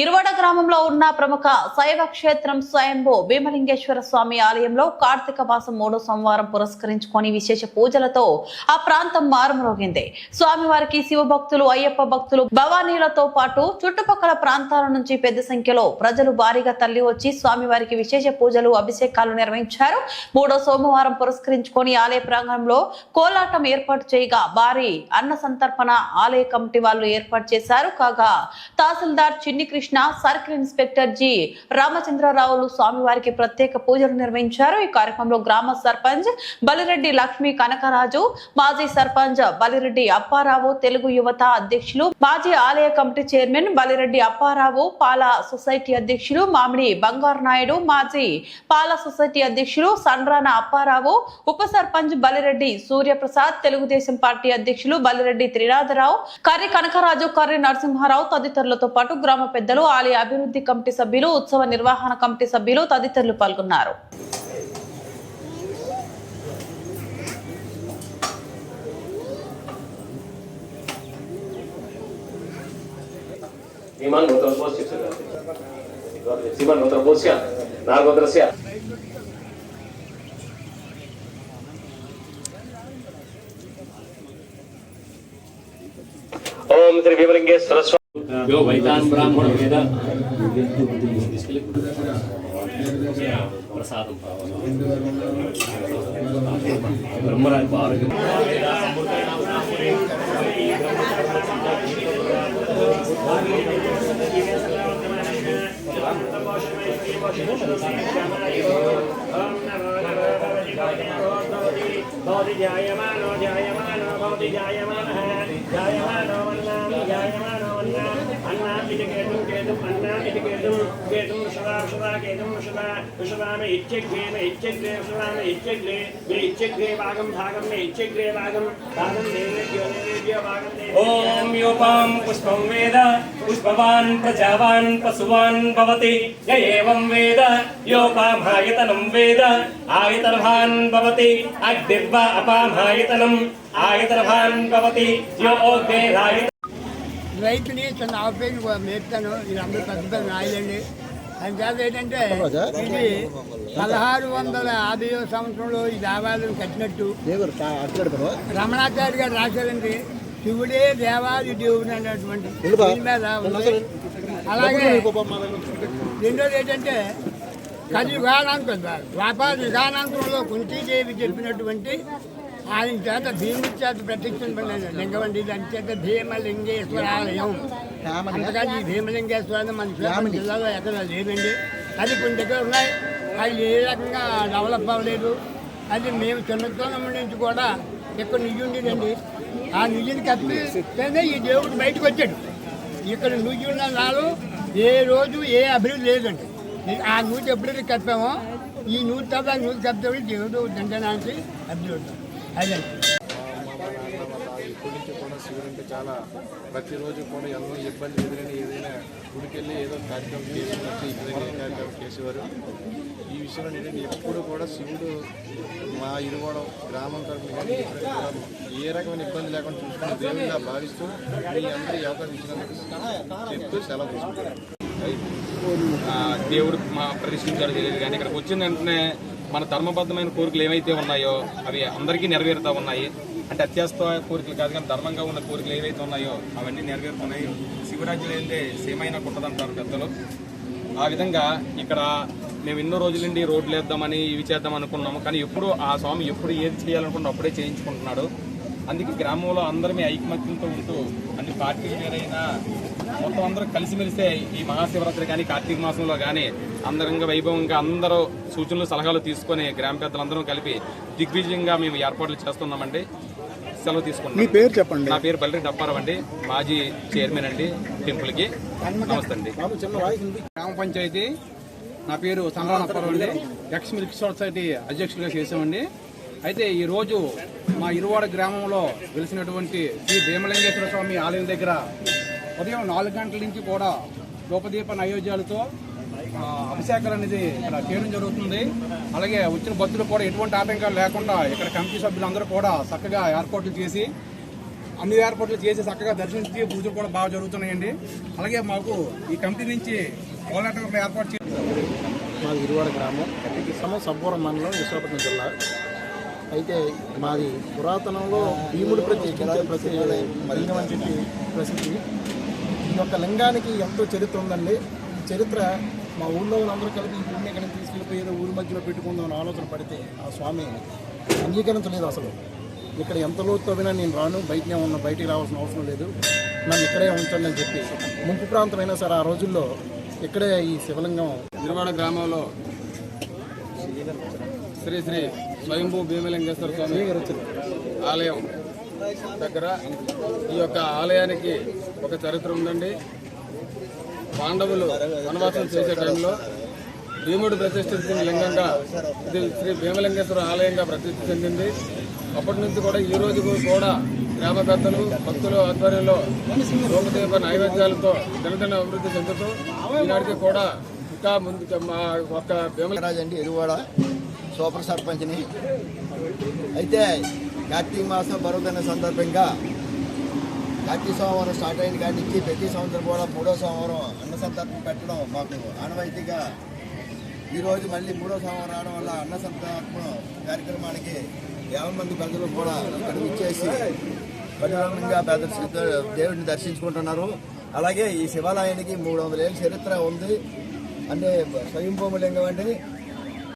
ఇరువడ గ్రామంలో ఉన్న ప్రముఖ శైవ క్షేత్రం స్వయంభూ భీమలింగేశ్వర స్వామి ఆలయంలో కార్తీక మాసం మూడో సోమవారం పురస్కరించుకొని విశేష పూజలతో ఆ ప్రాంతం మారుమ్రోగింది. స్వామివారికి శివభక్తులు అయ్యప్ప భక్తులు భవానీలతో పాటు చుట్టుపక్కల ప్రాంతాల నుంచి పెద్ద సంఖ్యలో ప్రజలు భారీగా తల్లి వచ్చి స్వామివారికి విశేష పూజలు అభిషేకాలు నిర్వహించారు. మూడో సోమవారం పురస్కరించుకొని ఆలయ ప్రాంగణంలో కోలాటం ఏర్పాటు చేయగా భారీ అన్న సంతర్పణ ఆలయ కమిటీ వాళ్ళు ఏర్పాటు చేశారు. కాగా tahsildar Chinni Krishna circle inspector G రామచంద్రరావులు స్వామివారికి ప్రత్యేక పూజలు నిర్వహించారు. ఈ కార్యక్రమంలో గ్రామ సర్పంచ్ బలిరెడ్డి లక్ష్మీ కనకరాజు మాజీ సర్పంచ్ బలిరెడ్డి అప్పారావు తెలుగు యువత అధ్యక్షులు మాజీ ఆలయ కమిటీ చైర్మన్ బలిరెడ్డి అప్పారావు పాల సొసైటీ అధ్యక్షులు మామిడి బంగారు నాయుడు మాజీ పాల సొసైటీ అధ్యక్షులు సండ్రాన అప్పారావు ఉప సర్పంచ్ బలిరెడ్డి సూర్యప్రసాద్ తెలుగుదేశం పార్టీ అధ్యక్షులు బలిరెడ్డి త్రినాథరావు కర్రి కనకరాజు కర్రి నరసింహారావు తదితరులతో పాటు గ్రామ పెద్ద పెద్దలు ఆలయ అభివృద్ధి కమిటీ సభ్యులు ఉత్సవ నిర్వహణ కమిటీ సభ్యులు తదితరులు పాల్గొన్నారు. ఓం శ్రీ భీమలింగేశ్వర शिक्षक रहते सीमान गोत्र पोस्ट नाग गोत्रस्य ओम श्री भीमलिंगेश्वर स्वामी यो वैतान् ब्राह्मण वेद प्रसादं ब्रह्मराज आरोग्य भवति जायमानो जायमानो भवति जायमानः जायमानो इति केतुं केतुं सदा सदा केतुं सदा विशदाम इत्यग्रेम इत्यग्रे विशदाम इत्यग्रे वे इत्यग्रे भागं भागं मे इत्यग्रे भागं भागं देवेभ्यो देवेभ्यो भागं ॐ योपां पुष्पं वेद, पुष्पवान्, प्रजावान्, पशुवान् भवति। एवं वेद, योपामायतनं वेद आयतनभान् भवति। अग्निर्वा अपामायतनम् आयतनभान् भवति। यो अग्नेरायत రైతుని చిన్న ఆపేసి మేపుతాను. వీళ్ళందరూ పెద్ద పెద్ద నాయలండి అంచేత ఏంటంటే ఇది పదహారు వందల యాభై సంవత్సరంలో ఈ దేవాలయం కట్టినట్టు. రమణాచార్య గారు రాశారండి. శివుడే దేవాది దేవుడు అన్నటువంటి దీని మీద అలాగే రెండోది ఏంటంటే కలియుగానాంతం వ్యాపార యుగానాంతంలో కుంతీదేవి చెప్పినటువంటి ఆయన చేత భీముడి చేత ప్రత్యక్షింపలేదు లింగవండి దాని చేత భీమలింగేశ్వర ఆలయం అంతగా ఈ భీమలింగేశ్వరం మన శ్రీకాకుళం జిల్లాలో ఎక్కడ లేదండి. అది కొన్ని దగ్గర ఉన్నాయి. అది ఏ రకంగా డెవలప్ అవ్వలేదు. అది మేము చిన్నతనం నుంచి కూడా ఇక్కడ నిధి ఉండేదండి ఆ నిధిని కప్పితేనే ఈ దేవుడు బయటకు వచ్చాడు. ఇక్కడ నువ్వు ఉన్న నాలు ఏ రోజు ఏ అభివృద్ధి లేదండి. ఆ నూతి ఎప్పుడైతే కప్పామో ఈ నూతి తప్ప నూతి కప్పితే దేవుడు దండనానికి అభివృద్ధి ఇప్పటి నుంచి కూడా శివుడు అంటే చాలా ప్రతిరోజు కూడా ఎన్నో ఇబ్బంది ఎదురైన ఏదైనా గుడికి వెళ్ళి ఏదో కార్యక్రమం విధంగా ఏ కార్యక్రమం చేసేవారు. ఈ విషయంలో ఏంటంటే ఎప్పుడు కూడా శివుడు మా ఇరువడం గ్రామం తరపున కానీ ఏ రకమైన ఇబ్బంది లేకుండా చూసుకుని దేవుడిగా భావిస్తూ మీ అందరూ అవకాశం ఇచ్చినందుకు చెప్తూ సెలవు తీసుకుంటారు ఆ, దేవుడు మా ప్రతిష్ఠించారో తెలియదు కానీ ఇక్కడికి వచ్చిన వెంటనే మన ధర్మబద్ధమైన కోరికలు ఏవైతే ఉన్నాయో అవి అందరికీ నెరవేరుతూ ఉన్నాయి. అంటే అత్యాస్త కోరికలు కాదు కానీ ధర్మంగా ఉన్న కోరికలు ఏవైతే ఉన్నాయో అవన్నీ నెరవేరుతున్నాయి. శివరాజ్యం ఏంటంటే సేమైన కుట్టదంటారు పెద్దలు. ఆ విధంగా ఇక్కడ మేము ఎన్నో రోజుల నుండి రోడ్లు వేద్దామని ఇవి చేద్దాం అనుకున్నాము. కానీ ఎప్పుడు ఆ స్వామి ఎప్పుడు ఏది చేయాలనుకున్నా అప్పుడే చేయించుకుంటున్నాడు. అందుకే గ్రామంలో అందరమే ఐకమత్యంతో ఉంటూ అన్ని పార్టీలు వేరైనా మొత్తం అందరూ కలిసిమెలిస్తే ఈ మహాశివరాత్రి కానీ కార్తీక మాసంలో కానీ అందరంగా వైభవంగా అందరూ సూచనలు సలహాలు తీసుకొని గ్రామ పెద్దలందరం కలిపి దిగ్విజయంగా మేము ఏర్పాట్లు చేస్తున్నామండి. సెలవు తీసుకుంటాం మీ పేరు చెప్పండి. నా పేరు బల్లి డప్పారావు అండి. మాజీ చైర్మన్ అండి టెంపుల్కి నమస్తే అండి. గ్రామ పంచాయతీ. నా పేరు సంగ్రామపురం అండి. ఎక్స్ మిల్క్ సొసైటీ అధ్యక్షులుగా చేసామండి అయితే ఈ రోజు మా ఇరువాడ గ్రామంలో వెలిసినటువంటి శ్రీ భీమలింగేశ్వర స్వామి ఆలయం దగ్గర ఉదయం నాలుగు గంటల నుంచి కూడా ధూపదీప నైవేద్యాలతో ఆ, అభిషేకాలు అనేది ఇక్కడ చేయడం జరుగుతుంది. అలాగే వచ్చిన భక్తులు కూడా ఎటువంటి ఆటంకాలు లేకుండా ఇక్కడ కమిటీ సభ్యులందరూ కూడా చక్కగా ఏర్పాట్లు చేసి అన్ని ఏర్పాట్లు చేసి చక్కగా దర్శించి పూజలు కూడా బాగా జరుగుతున్నాయండి. అలాగే మాకు ఈ కమిటీ నుంచి కోలాటం ఏర్పాటు చేసి మాది ఇరువాడ గ్రామం. సమం మండలం విశాఖపట్నం జిల్లా. అయితే మాది పురాతనంలో భీముడు ప్రతి ప్రతి లింగం అని చెప్పి ప్రసిద్ధి. ఈ యొక్క లింగానికి ఎంతో చరిత్ర ఉందండి. ఈ చరిత్ర మా ఊళ్ళో వాళ్ళందరూ కలిపి ఈ భూమిని ఎక్కడికి తీసుకెళ్ళిపోయి ఏదో ఊరి మధ్యలో పెట్టుకుందాం అని ఆలోచన పడితే ఆ స్వామి అంగీకరించలేదు అసలు. ఇక్కడ ఎంత లోతు తవ్వినా నేను రాను బయటనే ఉన్నా బయటికి రావాల్సిన అవసరం లేదు. నన్ను ఇక్కడే ఉంచండి అని చెప్పి ముంపు ప్రాంతమైనా సరే ఆ రోజుల్లో ఇక్కడే ఈ శివలింగం నిర్వాడ గ్రామంలో శ్రీ శ్రీ స్వయంభూ భీమలింగేశ్వర స్వామి ఆలయం దగ్గర ఈ యొక్క ఆలయానికి ఒక చరిత్ర ఉందండి. పాండవులు వనవాసం చేసే టైంలో భీముడు ప్రతిష్ఠించిన లింగంగా ఇది శ్రీ భీమలింగేశ్వర ఆలయంగా ప్రతిష్ఠి చెందింది. అప్పటి నుంచి కూడా ఈ రోజు కూడా గ్రామ పెద్దలు భక్తుల ఆధ్వర్యంలో లోకదేవ నైవేద్యాలతో దినదిన అభివృద్ధి చెందుతూ ఈనాటికి కూడా ఇంకా ముందు మా ఒక భీమరాజు అండి ఎరువాడ సూపర్ సర్పంచ్ని. అయితే కార్తీక మాసం పర్వదిన సందర్భంగా కార్తీక సోమవారం స్టార్ట్ అయిన కాడి నుంచి ప్రతి సంవత్సరం కూడా మూడో సోమవారం అన్న సంతర్పణ పెట్టడం మాకు ఆనవాయితీగా ఈరోజు మళ్ళీ మూడో సోమవారం రావడం వల్ల అన్న సంతర్పణ కార్యక్రమానికి యాభై మంది ప్రజలు కూడా ఇక్కడ ఇచ్చేసి పరిణామంగా పెద్ద దేవుడిని దర్శించుకుంటున్నారు. అలాగే ఈ శివాలయానికి మూడు వందల ఏళ్ళ చరిత్ర ఉంది. అంటే స్వయంభూమలింగం అంటే